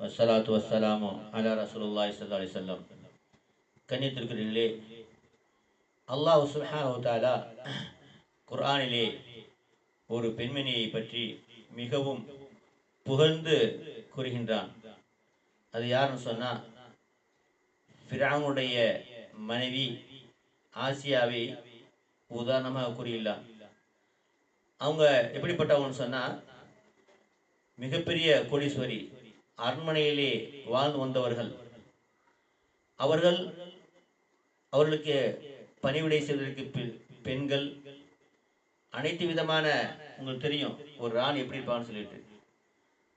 வசலாத்து வசலாமோ அலா ரசூலுல்லாய் சல்லா அலி சொல்லம் கண்ணியத்திற்குரியர்களே அல்லாஹ் சுப்ஹானஹு தஆலா குர்ஆனிலே ஒரு பெண்மணியை பற்றி மிகவும் புகழ்ந்து கூறுகின்றான். அது யாருன்னு சொன்னால் ஃபிரௌனுடைய மனைவி ஆசியாவை உதாரணமாக கூறியுள்ளார் அவங்க எப்படிப்பட்டவங்கன்னு சொன்னால் மிகப்பெரிய கோடீஸ்வரி. அரண்மனையிலே வாழ்ந்து வந்தவர்கள். அவர்கள் அவர்களுக்கு பணிவிடை செய்வதற்கு பெண்கள். அனைத்து விதமான உங்களுக்கு தெரியும் ஒரு ராணி எப்படி இருப்பான்னு சொல்லிட்டு.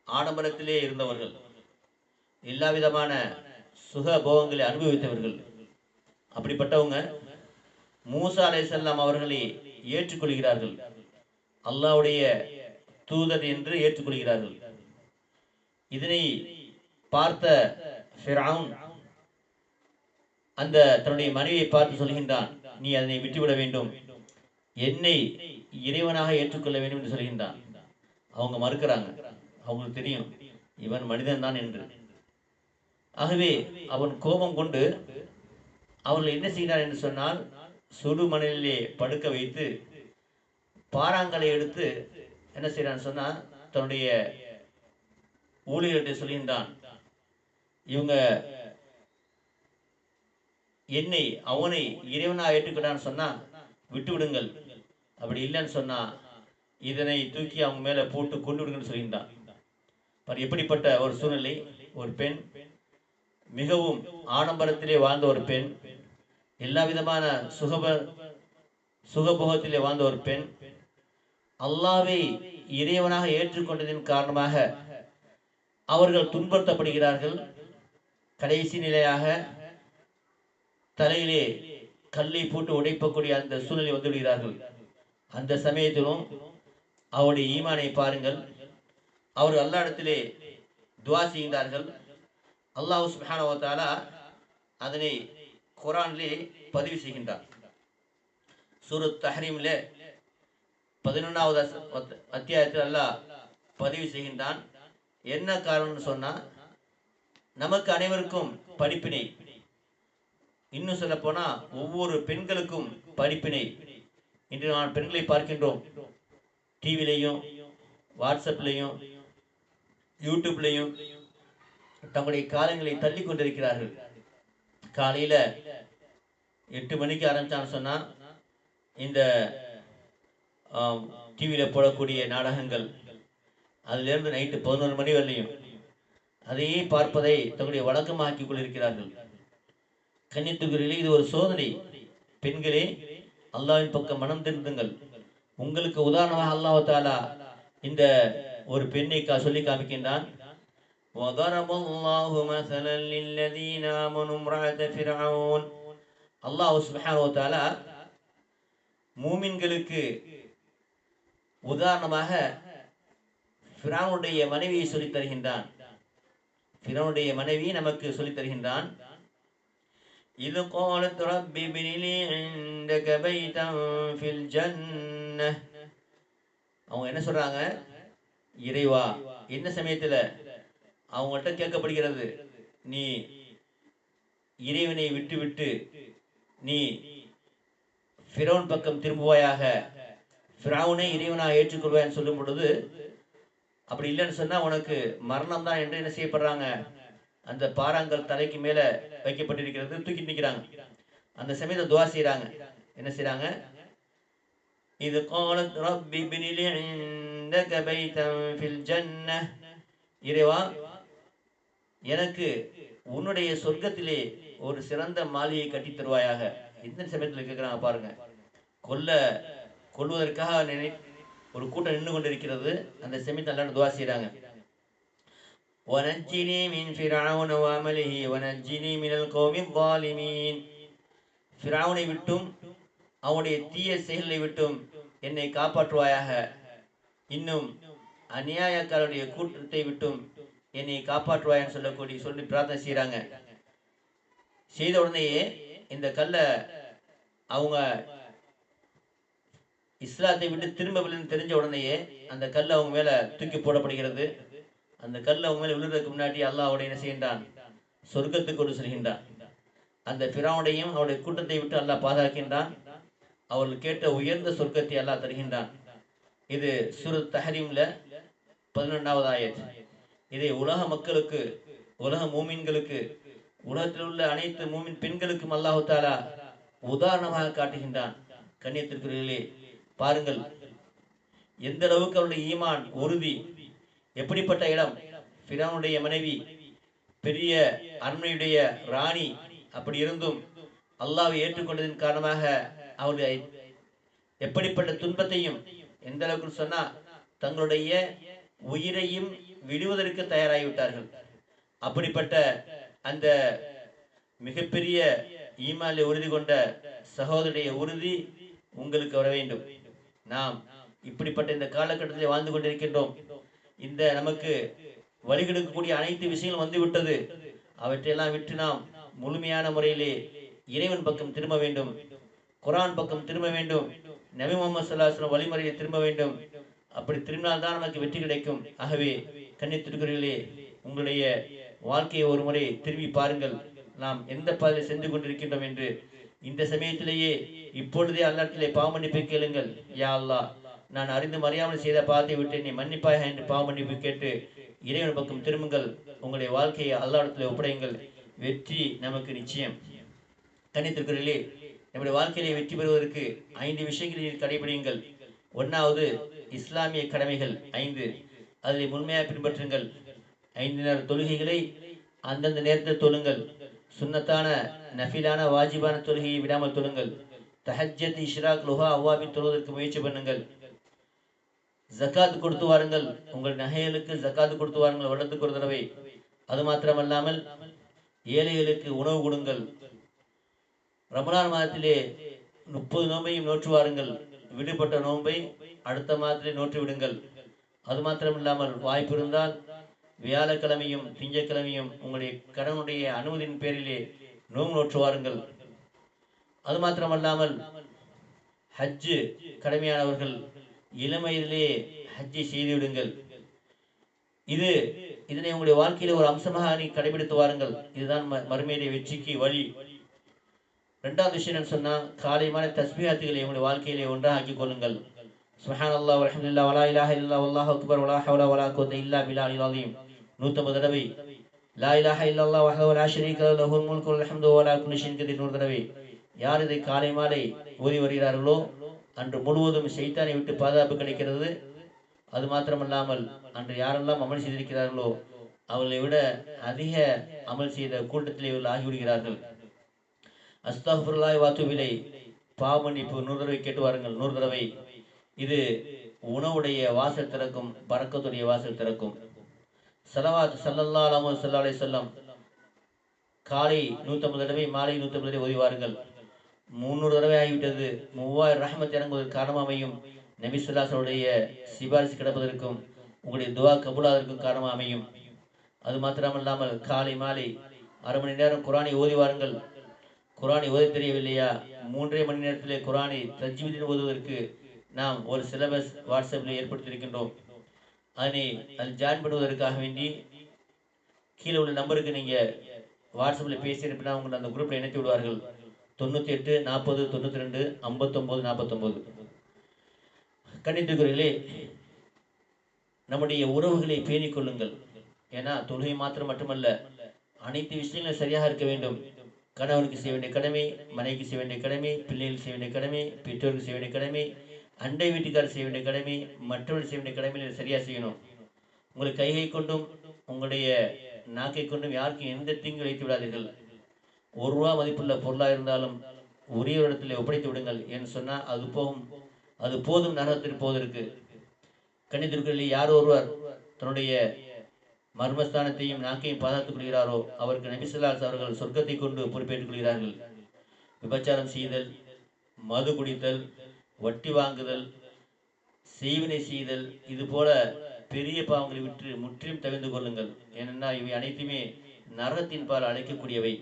ஆடம்பரத்திலே இருந்தவர்கள். எல்லா விதமான சுக போகங்களை அனுபவித்தவர்கள். அப்படிப்பட்டவங்க மூசா அலைஹிஸ்ஸலாம் அவர்களை ஏற்றுக்கொள்கிறார்கள். அல்லாவுடைய தூதர் என்று ஏற்றுக்கொள்கிறார்கள். இதனை பார்த்த அந்த தன்னுடைய மனைவியை பார்த்து சொல்கின்றான் நீ அதனை விட்டுவிட வேண்டும். என்னை இறைவனாக ஏற்றுக்கொள்ள வேண்டும் என்று சொல்கின்றான். அவங்க மறுக்கிறாங்க அவங்களுக்கு தெரியும் இவன் மனிதன் தான் என்று. ஆகவே அவன் கோபம் கொண்டு அவர்கள் என்ன செய்கிறான் என்று சொன்னால் சுடு மணலிலே படுக்க வைத்து பாறாங்கலை எடுத்து என்ன செய்யறான்னு சொன்னா தன்னுடைய ஊழியர்கிட்ட சொல்லியிருந்தான் இவங்க என்னை அவனை இறைவனா ஏற்றுக்கிட்டான்னு சொன்னா விட்டு விடுங்கள் அப்படி இல்லைன்னு சொன்னா இதனை தூக்கி அவங்க மேல போட்டு கொண்டு விடுங்கன்னு சொல்லியிருந்தான். பாரு, எப்படிப்பட்ட ஒரு சூழ்நிலை? ஒரு பெண் மிகவும் ஆடம்பரத்திலே வாழ்ந்த ஒரு பெண் எல்லா விதமான சுகப சுகபோகத்திலே வாழ்ந்த ஒரு பெண் அல்லாவை இறைவனாக ஏற்றுக்கொண்டதின் காரணமாக அவர்கள் துன்புறுத்தப்படுகிறார்கள். கடைசி நிலையாக தலையிலே கல்லை போட்டு உடைப்பக்கூடிய அந்த சூழ்நிலை வந்து விடுகிறார்கள் அந்த சமயத்திலும் அவருடைய ஈமானை பாருங்கள். அவர் அல்லாஹ்விடத்திலே துவா செய்கிறார்கள். அல்லாஹ் சுப்ஹானஹு அதனை குரான்லே பதிவு செய்கின்றார். சூரத் தஹ்ரீமிலே பதினொன்றாவது அத்தியாயத்தில் அல்லாஹ் பதிவு செய்கின்றான். என்ன காரணம்னு சொன்னா நமக்கு அனைவருக்கும் படிப்பினை. இன்னும் சொல்ல போனா ஒவ்வொரு பெண்களுக்கும் படிப்பினை. இன்று நான் பெண்களை பார்க்கின்றோம். டிவிலையும் வாட்ஸ்அப்லையும் யூடியூப்லையும் தங்களுடைய காலங்களை தள்ளி கொண்டிருக்கிறார்கள். காலையில எட்டு மணிக்கு ஆரம்பிச்சான்னு சொன்னா இந்த டிவியில் போடக்கூடிய நாடகங்கள் அதிலிருந்து நைட்டு பதினொரு மணி வரலையும் அதையே பார்ப்பதை தங்களுடைய வழக்கமாக்கிக் கொண்டிருக்கிறார்கள் கன்னித்துக்குரிலே இது ஒரு சோதனை பெண்களே அல்லாஹ்வின் பக்கம் மனம் திருந்துங்கள் உங்களுக்கு உதாரணமாக அல்லாஹ் தாலா இந்த ஒரு பெண்ணை கா- சொல்லி காமிக்கின்றான் وضرب الله مثلا للذين آمنوا امرأة فرعون அல்லாஹ் சுப்ஹானஹு வ தஆலா மூமின்களுக்கு உதாரணமாக ஃபிரௌனுடைய மனைவியை சொல்லித் தருகின்றான் ஃபிரௌனுடைய மனைவி நமக்கு சொல்லித் தருகின்றான் إذ قالت رب ابن لي عندك بيتا في الجنة அவங்க என்ன சொல்றாங்க இறைவா என்ன சமயத்துல அவங்கள்ட்ட கேட்கப்படுகிறது நீ இறைவனை விட்டு விட்டு நீ ஃபிரௌன் பக்கம் திரும்புவாயாக ஃபிரௌனை இறைவனாக ஏற்றுக்கொள்வான்னு சொல்லும் பொழுது அப்படி இல்லைன்னு சொன்னா உனக்கு மரணம் தான் என்று என்ன செய்யப்படுறாங்க அந்த பாறாங்கல் தலைக்கு மேல வைக்கப்பட்டிருக்கிறது தூக்கி நிற்கிறாங்க அந்த சமயத்தை துவா செய்றாங்க என்ன செய்றாங்க இது قالت رب ابن لي عندك بيتا في الجنة இறைவா எனக்கு உன்னுடைய சொர்க்கத்திலே ஒரு சிறந்த மாளிகை கட்டித் தருவாயாக இந்த சமயத்தில் கேட்குறாங்க பாருங்க கொல்ல கொல்வதற்காக நினை ஒரு கூட்டம் நின்று கொண்டிருக்கிறது அந்த சமயத்தில் எல்லாரும் துவா செய்றாங்க ونجني من فرعون وعمله ونجني من القوم الظالمين ஃபிரௌனை விட்டும் அவனுடைய தீய செயல்களை விட்டும் என்னை காப்பாற்றுவாயாக இன்னும் அநியாயக்காரருடைய கூட்டத்தை விட்டும் என்னை காப்பாற்றுவாயான்னு சொல்லக்கூடிய சொல்லி பிரார்த்தனை செய்றாங்க செய்த உடனேயே இந்த கல்லை அவங்க இஸ்லாத்தை விட்டு திரும்பவில்லைன்னு தெரிஞ்ச உடனேயே அந்த கல் அவங்க மேல தூக்கி போடப்படுகிறது. அந்த கல் அவங்க மேல விழுறதுக்கு முன்னாடி அல்லாஹ் அவனை என்ன செய்கின்றான்? சொர்க்கத்துக்கு கொண்டு செல்கின்றான். அந்த பிராவுடையும் அவருடைய கூட்டத்தை விட்டு அல்லாஹ் பாதுகாக்கின்றான். அவர்கள் கேட்ட உயர்ந்த சொர்க்கத்தை அல்லாஹ் தருகின்றான். இது சுரு தஹரீம்ல பதினொன்றாவது ஆயத். இதை உலக மக்களுக்கு உலக மூமின்களுக்கு உலகத்தில் உள்ள அனைத்து மூமின் பெண்களுக்கும் அல்லாஹு தாலா உதாரணமாக காட்டுகின்றான். கண்ணியத்திற்குரியர்களே பாருங்கள் எந்த அளவுக்கு அவருடைய ஈமான் உறுதி எப்படிப்பட்ட இடம்? பிரானுடைய மனைவி பெரிய அண்மையுடைய ராணி அப்படி இருந்தும் அல்லாவை ஏற்றுக்கொண்டதன் காரணமாக அவருடைய எப்படிப்பட்ட துன்பத்தையும் எந்த அளவுக்கு சொன்னா தங்களுடைய உயிரையும் விடுவதற்கு தயாராகிவிட்டார்கள் அப்படிப்பட்ட அந்த மிகப்பெரிய ஈமாலை உறுதி கொண்ட சகோதரிய உறுதி உங்களுக்கு வர வேண்டும். நாம் இப்படிப்பட்ட இந்த காலகட்டத்தில் வாழ்ந்து கொண்டிருக்கின்றோம். இந்த நமக்கு வழிகெடுக்கக்கூடிய அனைத்து விஷயங்களும் வந்துவிட்டது. அவற்றையெல்லாம் விட்டு நாம் முழுமையான முறையிலே இறைவன் பக்கம் திரும்ப வேண்டும். குரான் பக்கம் திரும்ப வேண்டும். நபி முகமது சல்லாஹ் வழிமுறையை திரும்ப வேண்டும். அப்படி திரும்பினால்தான் நமக்கு வெற்றி கிடைக்கும். ஆகவே கன்னித்திருக்கிறீர்களே உங்களுடைய வாழ்க்கையை ஒரு முறை திரும்பி பாருங்கள். நாம் எந்த பாதையில் சென்று கொண்டிருக்கின்றோம் என்று. இந்த சமயத்திலேயே இப்பொழுதே அல்லாட்டிலே பாவமன்னிப்பு கேளுங்கள். யா அல்லா நான் அறிந்து மறியாமல் செய்த பாவத்தை விட்டு நீ மன்னிப்பாய் என்று பாவமன்னிப்பு கேட்டு இறைவன் பக்கம் திரும்புங்கள். உங்களுடைய வாழ்க்கையை அல்லாடத்தில் ஒப்படையுங்கள். வெற்றி நமக்கு நிச்சயம். கண்ணித்திருக்கிறீர்களே நம்முடைய வாழ்க்கையிலே வெற்றி பெறுவதற்கு ஐந்து விஷயங்களை நீங்கள் கடைபிடியுங்கள் ஒன்றாவது இஸ்லாமிய கடமைகள். ஐந்து அதில் முழுமையாக பின்பற்றுங்கள். ஐந்து நேர தொழுகைகளை அந்தந்த நேரத்தில் தொழுங்கள். சுன்னத்தான நஃபிலான வாஜிபான தொழுகையை விடாமல் தொழுங்கள். தஹஜத் இஷ்ராக் லுஹா அவ்வாபி தொழுவதற்கு முயற்சி பண்ணுங்கள். ஜக்காத் கொடுத்து வாருங்கள். உங்கள் நகைகளுக்கு ஜக்காத் கொடுத்து வாருங்கள். வருடத்துக்கு ஒரு தடவை. அது மாத்திரமல்லாமல் ஏழைகளுக்கு உணவு கொடுங்கள். ரமலான் மாதத்திலே முப்பது நோம்பையும் நோற்று வாருங்கள். விடுபட்ட நோன்பை அடுத்த மாதத்திலே நோற்று விடுங்கள். அது மாத்திரமில்லாமல் வாய்ப்பு இருந்தால் வியாழக்கிழமையும் திங்கட்கிழமையும் உங்களுடைய கடனுடைய அனுமதியின் பேரிலே நோம்பு நோற்று வாருங்கள். அது மாத்திரமல்லாமல் ஹஜ்ஜு கடமையானவர்கள் இளமையிலே ஹஜ்ஜை செய்து விடுங்கள் இது இதனை உங்களுடைய வாழ்க்கையில ஒரு அம்சமாக நீ கடைபிடித்து வாருங்கள். இதுதான் ம- மறுமையுடைய வெற்றிக்கு வழி. ரெண்டாவது விஷயம் என்ன சொன்னா காலை தஸ்மியாத்துகளை உங்களுடைய வாழ்க்கையிலே ஒன்றாக ஆக்கிக் கொள்ளுங்கள். சுஹான் அல்லாஹ் இல்லா வலா இலாஹ இல்லா வல்லாஹ் அக்பர் வலா ஹவலா வலா கோத்த இல்லா பிலா அலீம். 150 தடவை. லா இலாஹ இல்லா வஹ்தஹு லா ஷரீக லஹு லஹுல் முல்கு வலா குல்லி ஷைஇன் கதீர் நூறு தடவை. யார் இதை காலை மாலை ஓதி வருகிறார்களோ அன்று முழுவதும் ஷைத்தானை விட்டு பாதுகாப்பு கிடைக்கிறது. அது மாத்திரமல்லாமல் அன்று யாரெல்லாம் அமல் செய்திருக்கிறார்களோ அவர்களை விட அதிக அமல் செய்த கூட்டத்திலே இவர்கள் ஆகிவிடுகிறார்கள். அஸ்தாஃபுல்லாய் வாத்துவிலை பாவமன்னிப்பு நூறு தடவை கேட்டு வாருங்கள். நூறு தடவை. இது உணவுடைய வாசல் திறக்கும் பறக்கத்துடைய வாசல் திறக்கும். சலவாத் சல்லல்லா அலாமு சல்லா அலை சொல்லம் காலை நூற்றம்பது தடவை மாலை நூற்றம்பது தடவை ஓதிவார்கள் முந்நூறு தடவை ஆகிவிட்டது. மூவாயிரம் ரஹமத் இறங்குவதற்கு காரணம் அமையும் நபி சிபாரிசு கிடப்பதற்கும் உங்களுடைய துவா கபூலாதற்கும் காரணம் அமையும் அது மாத்திரமல்லாமல் காலை மாலை அரை மணி நேரம் குரானை ஓதி வாருங்கள். குரானை ஓதி தெரியவில்லையா? மூன்றே மணி நேரத்திலே குரானை தஜ்வீதின் ஓதுவதற்கு நாம் ஒரு சிலபஸ் வாட்ஸ்அப்பில் ஏற்படுத்தியிருக்கின்றோம். அதனை அதில் ஜாயின் பண்ணுவதற்காக வேண்டி கீழே உள்ள நம்பருக்கு நீங்கள் வாட்ஸ்அப்பில் பேசி அனுப்பினா உங்களை அந்த குரூப்பில் இணைத்து விடுவார்கள். தொண்ணூற்றி எட்டு நாற்பது தொண்ணூற்றி ரெண்டு ஐம்பத்தொம்போது நாற்பத்தொம்போது. கண்டித்துக்குறீர்களே நம்முடைய உறவுகளை பேணிக்கொள்ளுங்கள். ஏன்னா தொழுகை மாத்திரம் மட்டுமல்ல அனைத்து விஷயங்களும் சரியாக இருக்க வேண்டும். கணவனுக்கு செய்ய வேண்டிய கடமை மனைவிக்கு செய்ய வேண்டிய கடமை பிள்ளைகளுக்கு செய்ய வேண்டிய கடமை பெற்றோருக்கு செய்ய வேண்டிய கடமை அண்டை வீட்டுக்காரர் செய்ய வேண்டிய கடமை மற்றவர்கள் செய்ய வேண்டிய கடமையில் சரியாக செய்யணும். உங்களை கைகை கொண்டும் உங்களுடைய நாக்கை கொண்டும் யாருக்கும் எந்த தீங்கு வைத்து விடாதீர்கள். ஒரு ரூபா மதிப்புள்ள பொருளாக இருந்தாலும் உரிய இடத்துல ஒப்படைத்து விடுங்கள் என்று சொன்னால் அது போகும். அது போதும் நரகத்திற்கு போவதற்கு கணிதர்களில் யார் ஒருவர் தன்னுடைய மர்மஸ்தானத்தையும் நாக்கையும் பாதுகாத்துக் கொள்கிறாரோ அவருக்கு நபிசுல்லாஸ் அவர்கள் சொர்க்கத்தை கொண்டு பொறுப்பேற்றுக் கொள்கிறார்கள். விபச்சாரம் செய்தல் மது குடித்தல் வட்டி வாங்குதல் செய்வினை செய்தல் இது போல பெரிய பாவங்களை விற்று முற்றிலும் தவிர்த்து கொள்ளுங்கள். ஏனென்னா இவை அனைத்துமே நரகத்தின் பால் அழைக்கக்கூடியவை.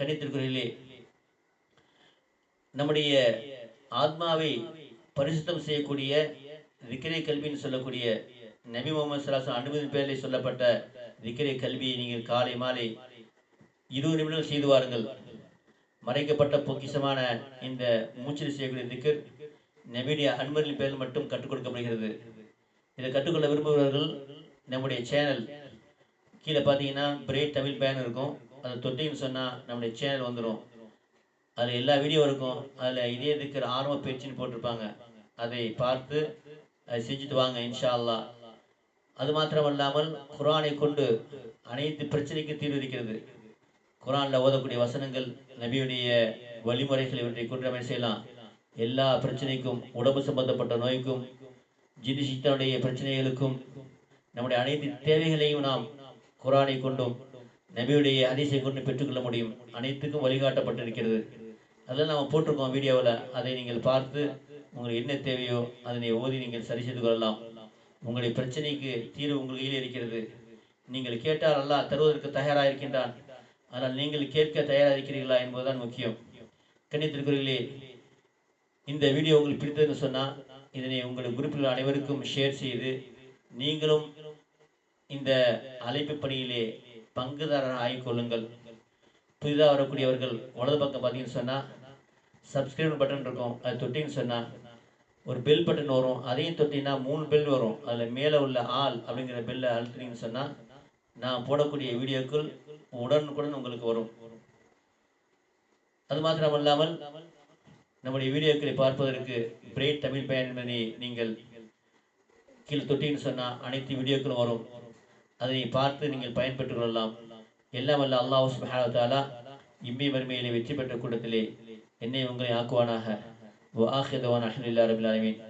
கணித்திற்குறிலே நம்முடைய ஆத்மாவை பரிசுத்தம் செய்யக்கூடிய விக்கிரை கல்வின்னு சொல்லக்கூடிய நபி முகமது சலாசம் அனுமதி பேரில் சொல்லப்பட்ட விக்கிரை கல்வியை நீங்கள் காலை மாலை இருபது நிமிடங்கள் செய்து வாருங்கள். மறைக்கப்பட்ட பொக்கிஷமான இந்த மூச்சில் செய்யக்கூடிய திக்கர் நபியுடைய அனுமதியின் பேரில் மட்டும் கற்றுக் கொடுக்கப்படுகிறது. இதை கற்றுக்கொள்ள விரும்புபவர்கள் நம்முடைய சேனல் கீழே பார்த்தீங்கன்னா பிரேட் தமிழ் பேன் இருக்கும். அதை தொட்டியும் சொன்னால் நம்முடைய சேனல் வந்துடும் அதில் எல்லா வீடியோ இருக்கும். அதில் இதே இருக்கிற ஆர்வ பயிற்சின்னு போட்டிருப்பாங்க. அதை பார்த்து அதை செஞ்சுட்டு வாங்க இன்ஷா அல்லாஹ் அது மாத்திரமல்லாமல் குரானை கொண்டு அனைத்து பிரச்சனைக்கும் தீர்வு இருக்கிறது. ஓதக்கூடிய வசனங்கள் நபியுடைய வழிமுறைகள் இவற்றை கொண்டு செய்யலாம். எல்லா பிரச்சனைக்கும் உடம்பு சம்பந்தப்பட்ட நோய்க்கும் ஜிதிசித்தனுடைய பிரச்சனைகளுக்கும் நம்முடைய அனைத்து தேவைகளையும் நாம் குரானை கொண்டும் நபியுடைய ஹதீஸை கொண்டு பெற்றுக்கொள்ள முடியும். அனைத்துக்கும் வழிகாட்டப்பட்டிருக்கிறது. அதெல்லாம் நம்ம போட்டிருக்கோம் வீடியோவில். அதை நீங்கள் பார்த்து உங்களுக்கு என்ன தேவையோ அதனை ஓதி நீங்கள் சரி செய்து கொள்ளலாம். உங்களுடைய பிரச்சனைக்கு தீர்வு உங்கள் கையில் இருக்கிறது. நீங்கள் கேட்டால் அல்லாஹ் தருவதற்கு தயாராக இருக்கின்றான். ஆனால் நீங்கள் கேட்க தயாராக இருக்கிறீர்களா என்பதுதான் முக்கியம். கண்ணியத்திற்குரியர்களே இந்த வீடியோ உங்களுக்கு பிடித்ததுன்னு சொன்னால் இதனை உங்களுடைய குரூப்பில் அனைவருக்கும் ஷேர் செய்து நீங்களும் இந்த அழைப்பு பணியிலே பங்குதாரர் ஆகிக்கொள்ளுங்கள் புதிதாக வரக்கூடியவர்கள் வலது பக்கம் பார்த்தீங்கன்னு சொன்னால் சப்ஸ்கிரைப் பட்டன் இருக்கும். அது தொட்டின்னு சொன்னால் ஒரு பெல் பட்டன் வரும். அதையும் தொட்டிங்கன்னா மூணு பெல் வரும். அதில் மேலே உள்ள ஆல் அப்படிங்கிற பெல்லை அழுத்துனீங்கன்னு சொன்னால் நான் போடக்கூடிய வீடியோக்கள் உடனுக்குடன் உங்களுக்கு வரும். அது மாத்திரம் இல்லாமல் நம்முடைய வீடியோக்களை பார்ப்பதற்கு பிரைட் தமிழ் பயன் நீங்கள் கீழ் தொட்டின்னு சொன்னால் அனைத்து வீடியோக்களும் வரும். அதனை பார்த்து நீங்கள் பயன்பெற்றுக் கொள்ளலாம். எல்லாம் வல்ல அல்லாஹ் சுபஹானத்தாலா இம்மி வறுமையிலே வெற்றி பெற்ற கூட்டத்திலே என்னை உங்களை ஆக்குவானாக. வ ஆஹிரு தவானா அல்ஹம்துலில்லாஹி ரபில் ஆலமீன்.